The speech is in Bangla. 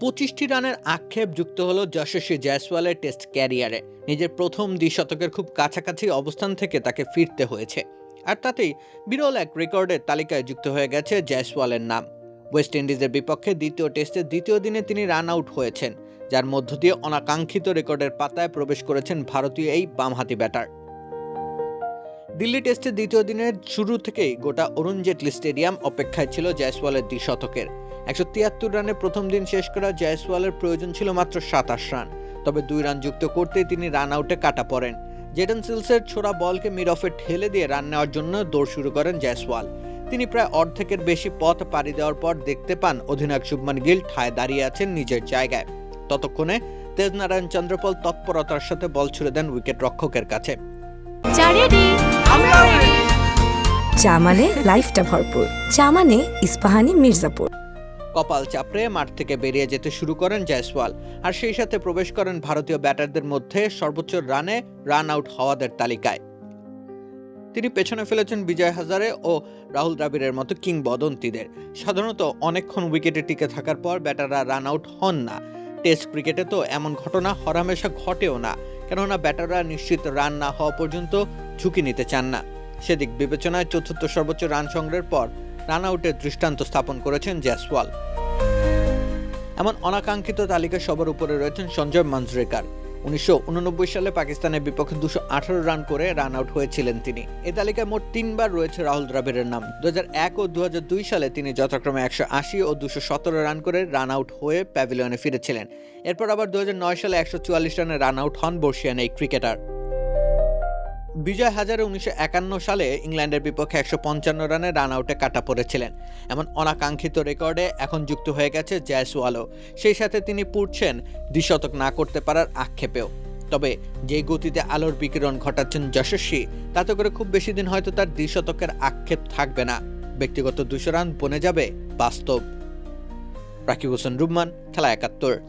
পঁচিশটি রানের আক্ষেপ যুক্ত হলো যশস্বী জয়সওয়ালের টেস্ট ক্যারিয়ারে। নিজের প্রথম দ্বিশতকের খুব কাছাকাছি অবস্থান থেকে তাকে ফিরতে হয়েছে। আর তাতেই বিরল এক রেকর্ডের তালিকায় যুক্ত হয়ে গেছে জয়সওয়ালের নাম। ওয়েস্ট ইন্ডিজের বিপক্ষে দ্বিতীয় টেস্টে দ্বিতীয় দিনে তিনি রান আউট হয়েছেন, যার মধ্য দিয়ে অনাকাঙ্ক্ষিত রেকর্ডের পাতায় প্রবেশ করেছেন ভারতীয় এই বামহাতি ব্যাটার। দিল্লি টেস্টের দ্বিতীয় দিনের শুরু থেকেই গোটা অরুণ জেটলি স্টেডিয়াম অপেক্ষায় ছিল জয়সওয়ালের দ্বিশতকের। একশো তিয়াত্তর রানে প্রথম দিন শেষ করা জয়সওয়ালের প্রয়োজন ছিল মাত্র সাতাশ রান। তবে দুই রান যুক্ত করতেই তিনি রান আউটে কাটা পড়েন। জেডেন সিলসের ছোড়া বলকে মিড অফে ঠেলে দিয়ে রান নেওয়ার জন্য দৌড় শুরু করেন জয়সওয়াল। তিনি প্রায় অর্ধেকের বেশি পথ পাড়ি দেওয়ার পর দেখতে পান অধিনায়ক শুভমান গিল ঠায় দাঁড়িয়ে আছেন নিজের জায়গায়। ততক্ষণে তেজনারায়ণ চন্দ্রপল তৎপরতার সাথে বল ছুড়ে দেন উইকেট রক্ষকের কাছে। চা মানে লাইফটা ভরপুর। চা মানে ইস্পাহানি মির্জাপুর। কপাল চাপড়ে মাঠ থেকে বেরিয়ে যেতে শুরু করেন জয়সওয়াল। আর সেই সাথে প্রবেশ করেন ভারতীয় ব্যাটারদের মধ্যে সর্বোচ্চ রানে রান আউট হওয়াদের তালিকায়। তিনি পেছনে ফেলেছেন বিজয় হাজারে ও রাহুল দ্রাবিড়ের মতো কিংবদন্তিদের। সাধারণত অনেকক্ষণ উইকেটে টিকে থাকার পর ব্যাটাররা রান আউট হন না। টেস্ট ক্রিকেটে তো এমন ঘটনা, হরামেশা ঘটেও না। কেননা ব্যাটাররা নিশ্চিত রান না হওয়া পর্যন্ত ঝুঁকি নিতে চান না। সেদিক বিবেচনায় চতুর্থ সর্বোচ্চ রান সংগ্রহের পর রান আউটের দৃষ্টান্ত স্থাপন করেছেন জয়সওয়াল। এমন অনাকাঙ্ক্ষিত তালিকা সবার উপরে রয়েছেন সঞ্জয় মানজরেকার উনিশশো সালে পাকিস্তানের বিপক্ষে দুশো রান করে রান আউট হয়েছিলেন তিনি। এ তালিকায় মোট তিনবার রয়েছে রাহুল দ্রাবিড়ের নাম। দু ও দু হাজার দুই সালে তিনি যথাক্রমে একশো আশি ও দুশো রান করে রান আউট হয়ে প্যাভিলিয়নে ফিরেছিলেন। এরপর আবার দু হাজার নয় সালে একশো চুয়াল্লিশ রানে রান আউট হন বর্ষিয়ান এই ক্রিকেটার। বিজয় হাজারে উনিশশো একান্ন সালে ইংল্যান্ডের বিপক্ষে একশো পঞ্চান্ন রানে রান আউটে কাটা পড়েছিলেন। এমন অনাকাঙ্ক্ষিত রেকর্ডে এখন যুক্ত হয়ে গেছে জয়সওয়ালও। সেই সাথে তিনি পুড়ছেন দ্বিশতক না করতে পারার আক্ষেপেও। তবে যে গতিতে আলোর বিকিরণ ঘটাচ্ছেন যশস্বী, তাতে করে খুব বেশি দিন হয়তো তার দ্বিশতকের আক্ষেপ থাকবে না। ব্যক্তিগত দুশো রান বনে যাবে বাস্তব। রাকিব হোসেন রুম্মান খেলা একাত্তর।